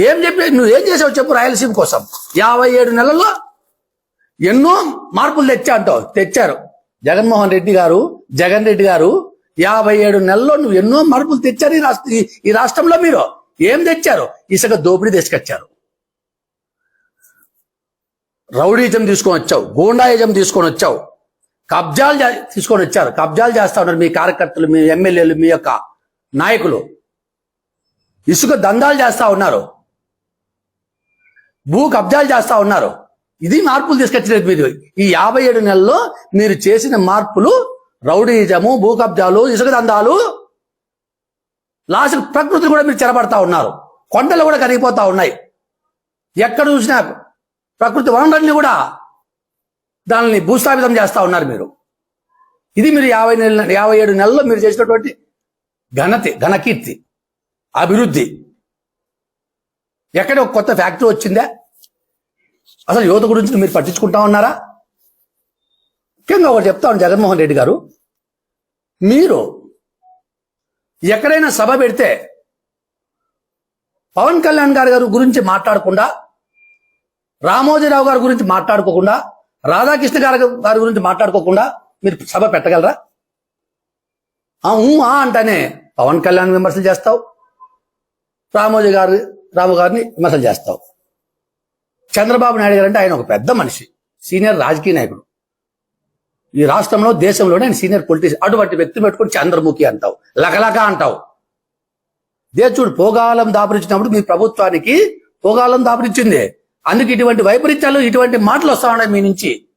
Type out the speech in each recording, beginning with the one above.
ఏం చెప్పి నువ్వు ఏం చేసావు చెప్పు రాయలసీమ కోసం. యాభై ఏడు నెలల్లో ఎన్నో మార్పులు తెచ్చా అంటావు. తెచ్చారు. జగన్మోహన్ రెడ్డి గారు జగన్ రెడ్డి గారు యాభై ఏడు నెలల్లో నువ్వు ఎన్నో మార్పులు తెచ్చారు ఈ రాష్ట్ర ఈ- రాష్ట్రంలో మీరు. ఏం తెచ్చారు? ఇసుక దోపిడీ తీసుకొచ్చారు. రౌడీజం తీసుకొని వచ్చావు. గూండాయిజం తీసుకొని వచ్చావు. కబ్జాలు తీసుకొని వచ్చారు. కబ్జాలు చేస్తా ఉన్నారు మీ కార్యకర్తలు మీ ఎమ్మెల్యేలు మీ యొక్క నాయకులు. ఇసుక దందాలు చేస్తా ఉన్నారు. భూ కబ్జాలు చేస్తా ఉన్నారు. ఇది మార్పులు తీసుకొచ్చినది మీరు. ఈ యాభై ఏడు నెలల్లో మీరు చేసిన మార్పులు రౌడీజము భూ కబ్జాలు ఇసుక దందాలు లాస్ట్ ప్రకృతి కూడా మీరు చెరబడతా ఉన్నారు. కొండలు కూడా కరిగిపోతా ఉన్నాయి. ఎక్కడ చూసినా ప్రకృతి వనరుల్ని కూడా దానిని భూస్థాపితం చేస్తా ఉన్నారు మీరు. ఇది మీరు యాభై నెల యాభై ఏడు నెలల్లో మీరు చేసినటువంటి ఘనతి ఘనకీర్తి అభివృద్ధి. ఎక్కడ ఒక కొత్త ఫ్యాక్టరీ వచ్చిందా? అసలు యువత గురించి మీరు పట్టించుకుంటా ఉన్నారా? ముఖ్యంగా ఒకటి చెప్తాను జగన్మోహన్ రెడ్డి గారు. మీరు ఎక్కడైనా సభ పెడితే పవన్ కళ్యాణ్ గారి గారు గురించి మాట్లాడకుండా రామోజీరావు గారి గురించి మాట్లాడుకోకుండా రాధాకృష్ణ గారి గారి గురించి మాట్లాడుకోకుండా మీరు సభ పెట్టగలరా? ఆ ఊ ఆ అంటానే పవన్ కళ్యాణ్ విమర్శలు చేస్తావు. రామోజీ గారు రావు గారిని విమర్శలు చేస్తావు. చంద్రబాబు నాయుడు గారు అంటే ఆయన ఒక పెద్ద మనిషి సీనియర్ రాజకీయ నాయకుడు. ఈ రాష్ట్రంలో దేశంలోనే ఆయన సీనియర్ పొలిటీషియన్. అటువంటి వ్యక్తి పెట్టుకుని చంద్రముఖి అంటావు లకలక అంటావు. దేశుడు పోగాలం దాపరించినప్పుడు మీ ప్రభుత్వానికి పోగాలం దాపరించింది. అందుకు ఇటువంటి వైపరీత్యాలు ఇటువంటి మాటలు వస్తా ఉన్నాయి మీ నుంచి.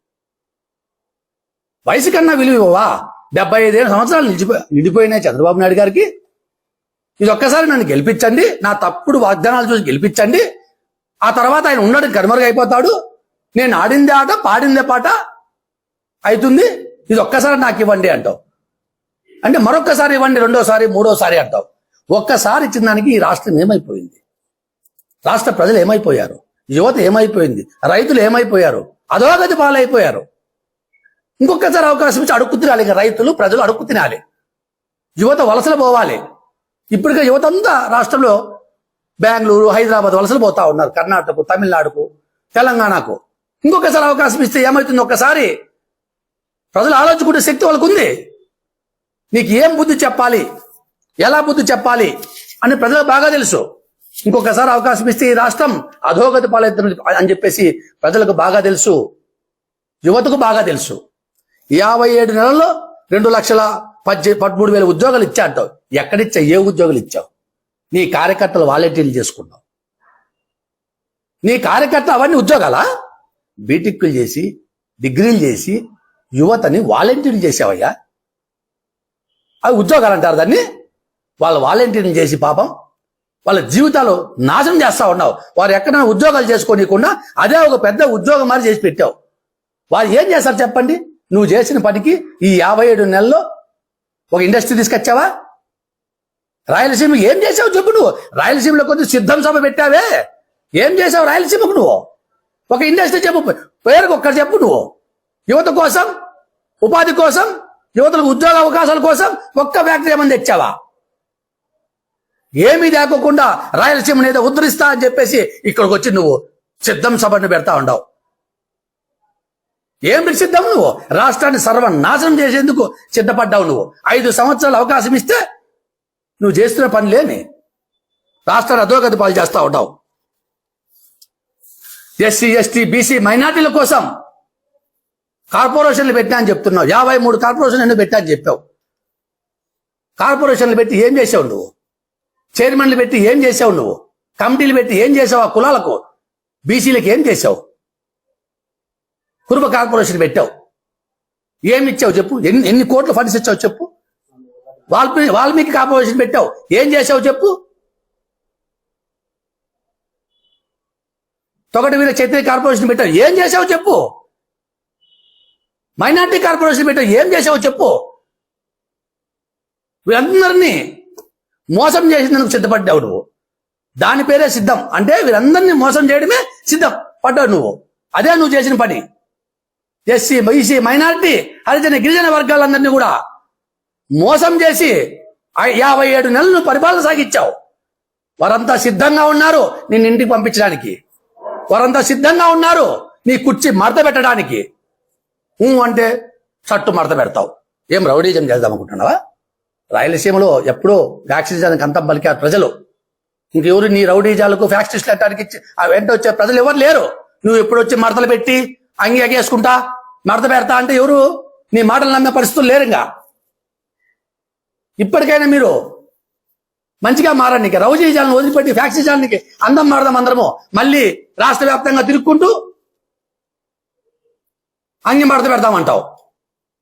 వయసు కన్నా విలువ ఇవ్వవా? డెబ్బై ఐదేళ్ళ సంవత్సరాలు నిలిచిపో నిండిపోయినాయి చంద్రబాబు నాయుడు గారికి. ఇది ఒక్కసారి నన్ను గెలిపించండి నా తప్పుడు వాగ్దానాలు చూసి గెలిపించండి. ఆ తర్వాత ఆయన ఉండడం కనుమరుగు అయిపోతాడు. నేను ఆడిందే ఆట పాడిందే పాట అవుతుంది. ఇది ఒక్కసారి నాకు ఇవ్వండి అంటావు. అంటే మరొక్కసారి ఇవ్వండి రెండోసారి మూడోసారి అంటావు. ఒక్కసారి ఇచ్చిన దానికి ఈ రాష్ట్రం ఏమైపోయింది? రాష్ట్ర ప్రజలు ఏమైపోయారు? యువత ఏమైపోయింది? రైతులు ఏమైపోయారు? అధోగతి పాలైపోయారు. ఇంకొకసారి అవకాశం ఇచ్చి అడుక్కు తినాలి రైతులు ప్రజలు అడుక్కు తినాలి. యువత వలసలు పోవాలి. ఇప్పటికే యువత అంతా రాష్ట్రంలో బెంగళూరు హైదరాబాద్ వలసలు పోతా ఉన్నారు. కర్ణాటకకు తమిళనాడుకు తెలంగాణకు. ఇంకొకసారి అవకాశం ఇస్తే ఏమవుతుంది ఒక్కసారి ప్రజలు ఆలోచించుకునే శక్తి వాళ్ళకు ఉంది. నీకు ఏం బుద్ధి చెప్పాలి? ఎలా బుద్ధి చెప్పాలి? అని ప్రజలకు బాగా తెలుసు. ఇంకొకసారి అవకాశం ఇస్తే ఈ రాష్ట్రం అధోగతి పాలవుతుంది అని చెప్పేసి ప్రజలకు బాగా తెలుసు. యువతకు బాగా తెలుసు. యాభై ఏడు నెలల్లో రెండు లక్షల పద్దె పదమూడు వేల ఉద్యోగాలు ఇచ్చా అంటావు. ఎక్కడిచ్చా ఏ ఉద్యోగాలు ఇచ్చావు? నీ కార్యకర్తలు వాలంటీర్లు చేసుకున్నావు. నీ కార్యకర్త అవన్నీ ఉద్యోగాలా? బీటెక్లు చేసి డిగ్రీలు చేసి యువతని వాలంటీర్లు చేసావయ్యా. అవి ఉద్యోగాలు అంటారు దాన్ని. వాళ్ళ వాలంటీర్లు చేసి పాపం వాళ్ళ జీవితాలు నాశనం చేస్తా ఉన్నావు. వారు ఎక్కడైనా ఉద్యోగాలు చేసుకోనీయకుండా అదే ఒక పెద్ద ఉద్యోగం మరి చేసి పెట్టావు. వారు ఏం చేస్తారు చెప్పండి? నువ్వు చేసిన పనికి ఈ యాభై ఏడు నెలల్లో ఒక ఇండస్ట్రీ తీసుకొచ్చావా? రాయలసీమ ఏం చేసావు చెప్పు నువ్వు? రాయలసీమలో కొంచెం సిద్ధం సభ పెట్టావే. ఏం చేసావు రాయలసీమకు నువ్వు? ఒక ఇండస్ట్రీ చెప్పు పేరుకు ఒక్కటి చెప్పు నువ్వు. యువత కోసం ఉపాధి కోసం యువతలకు ఉద్యోగ అవకాశాల కోసం ఒక్క ఫ్యాక్టరీ ఏమని తెచ్చావా? ఏమీ లేకోకుండా రాయలసీమని ఏదో ఉద్ధరిస్తా అని చెప్పేసి ఇక్కడికి వచ్చి నువ్వు సిద్ధం సభను పెడతా ఉండవు. ఏం సిద్ధం నువ్వు? రాష్ట్రాన్ని సర్వనాశనం చేసేందుకు సిద్ధపడ్డావు నువ్వు. ఐదు సంవత్సరాలు అవకాశం ఇస్తే నువ్వు చేస్తున్న పనిలేమి రాష్ట్రాన్ని అధోగతి పాలు చేస్తా ఉంటావు. ఎస్సీ ఎస్టీ బీసీ మైనార్టీల కోసం కార్పొరేషన్లు పెట్టా అని చెప్తున్నావు. యాభై మూడు కార్పొరేషన్లు పెట్టా అని చెప్పావు? కార్పొరేషన్లు పెట్టి ఏం చేసావు నువ్వు? చైర్మన్లు పెట్టి ఏం చేసావు నువ్వు? కమిటీలు పెట్టి ఏం చేసావు ఆ కులాలకు? బీసీలకు ఏం చేసావు? కురుబ కార్పొరేషన్ పెట్టావు. ఏమి ఇచ్చావు చెప్పు? ఎన్ని ఎన్ని కోట్ల ఫండ్స్ ఇచ్చావు చెప్పు? వాల్మీకి వాల్మీకి కార్పొరేషన్ పెట్టావు. ఏం చేసావు చెప్పు? తొగటి మీద క్షత్రియ కార్పొరేషన్ పెట్టావు. ఏం చేసావు చెప్పు? మైనార్టీ కార్పొరేషన్ పెట్టావు. ఏం చేసావు చెప్పు? వీళ్ళందరినీ మోసం చేసినందుకు సిద్ధపడ్డావు నువ్వు. దాని పేరే సిద్ధం. అంటే వీళ్ళందరినీ మోసం చేయడమే సిద్ధం. పడ్డావు నువ్వు. అదే నువ్వు చేసిన పని. ఎస్సీ బీసీ మైనార్టీ హరిజన గిరిజన వర్గాలందరినీ కూడా మోసం చేసి యాభై ఏడు నెలలు పరిపాలన సాగించావు. వారంతా సిద్ధంగా ఉన్నారు నిన్ను ఇంటికి పంపించడానికి. వారంతా సిద్ధంగా ఉన్నారు నీ కుర్చీ మడత పెట్టడానికి. అంటే షట్టు మడత పెడతావు. ఏం రౌడీజం చేద్దాం అనుకుంటున్నావా? రాయలసీమలో ఎప్పుడూ వ్యాక్సినేషన్కి అంత పలికారు ప్రజలు. ఇంకెవరు నీ రౌడీజాలకు ఫ్యాక్సిస్ట్ లెట్టానికి ఇచ్చి ఆ వెంట వచ్చే ప్రజలు ఎవరు లేరు. నువ్వు ఎప్పుడు వచ్చి మడతలు పెట్టి అంగీ అగేసుకుంటా మడత పెడతా అంటే ఎవరు? నీ మాటలు నమ్మే పరిస్థితులు లేరు ఇంకా ఇప్పటికైనా మీరు మంచిగా మారడానికి రౌజీ జాలను వదిలిపెట్టి ఫ్యాక్సిజాలనికి అందం మారదాం అందరము. మళ్ళీ రాష్ట్ర వ్యాప్తంగా తిరుక్కుంటూ అంగి మడత పెడతామంటావు